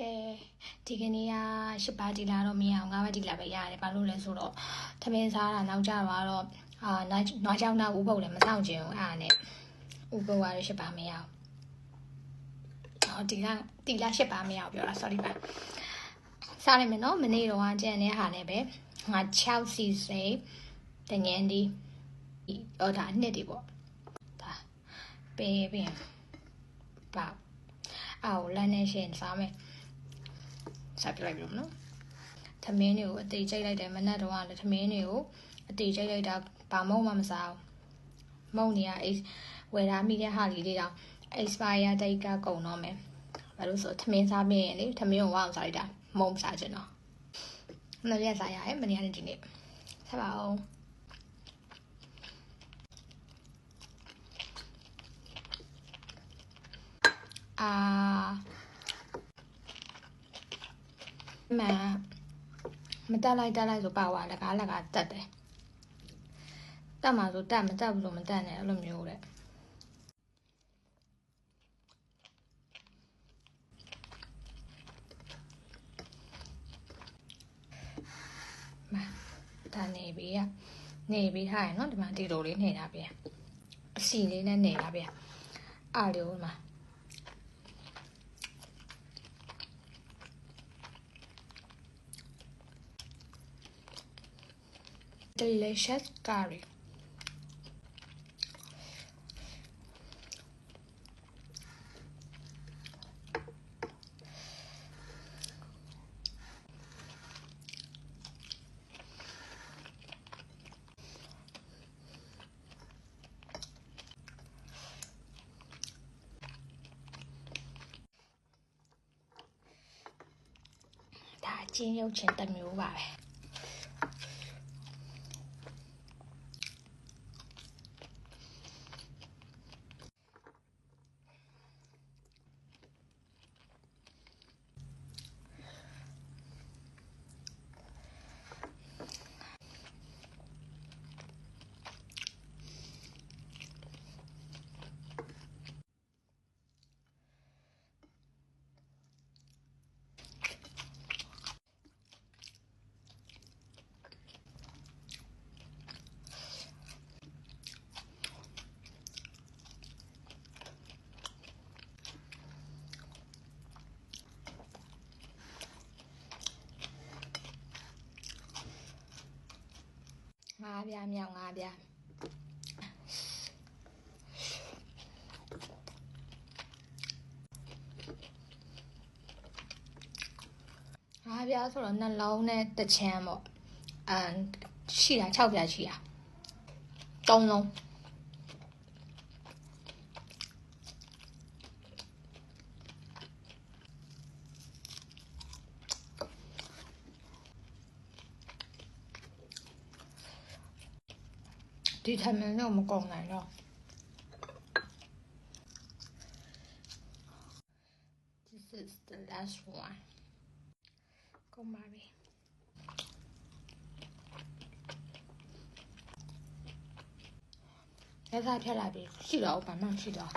ကဲဒီကနေ့ကရှစ်ပါးဒီလာတော့မရအောင်ငါးပါးဒီလာပဲရတယ်ဘာလို့လဲဆိုတော့သမင်းစားတာနောက်ကြတော့တော့အာနွားနွားချောင်းတော့ဥပုပ်လည်းမဆောင်ချင်ဘူးအဲ့ဒါနဲ့ဥပုပ်ကတော့ရှစ်ပါးမရအောင်ဟောဒီလာဒီလာရှစ်ပါးမရအောင်ပြောတာ sorry ပါစားလိုက်မယ်နော်မနေ့တော့ကကြံတဲ့ဟာနဲ့ပဲငါ6စီစိတငန်းဒီဟောဒါနှစ်ဒီပေါ့ဒါပေးပြီးပါအော်လမ်းနဲ့ရှင်စားမယ် ဆက်ပြလိုက်ပြီနော်သမင်းတွေကိုအသေးချိတ်လိုက်တယ်မနက်တော့ကလည်းသမင်းတွေကိုအသေးချိတ်လိုက်တာဘာမုံမှမစားဘူးမုံနေရအိဝယ်ထားမိတဲ့ဟာလေးတွေတောင် expire date ကကုန်တော့မယ်ဘာလို့ဆိုသမင်းစားပြီးရင်လေသမင်းကိုဝအောင်စားလိုက်တာမုံစားချင်တော့မနေ့ကစားရရဲ့မနေ့ကဒီနေ့ဆက်ပါအောင်အာ မမတက်လိုက်တက်လိုက်ဆိုပါဝါလကားလကားတက်တယ်တက်မှာဆိုတက်မတက်ဘူးဆိုမတက်နဲ့အဲ့လိုမျိုးတဲ့မဒါနေပြီอ่ะနေပြီထားရနော်ဒီမှာဒီလိုလေးနေတာဗျအစီလေးနဲ့နေတာဗျအားလေးဦးမှာ delicious curry ဒါအချင်းရုပ် င်းတစ်မျိုးပါပဲငါးပြားမြောက်ငါးပြားငါးပြားဆိုတော့နှလုံးနဲ့တစ်ချမ်းပေါ့အမ်ရှိတာ6ပြားရှိတာသုံးလုံး ဒီထမင်းတော့မကုန်နိုင်တော့ This is the last one ကုန်ပါပြီလက်စားဖြတ်လာပြီရှိတော့ဘာမှမရှိတော့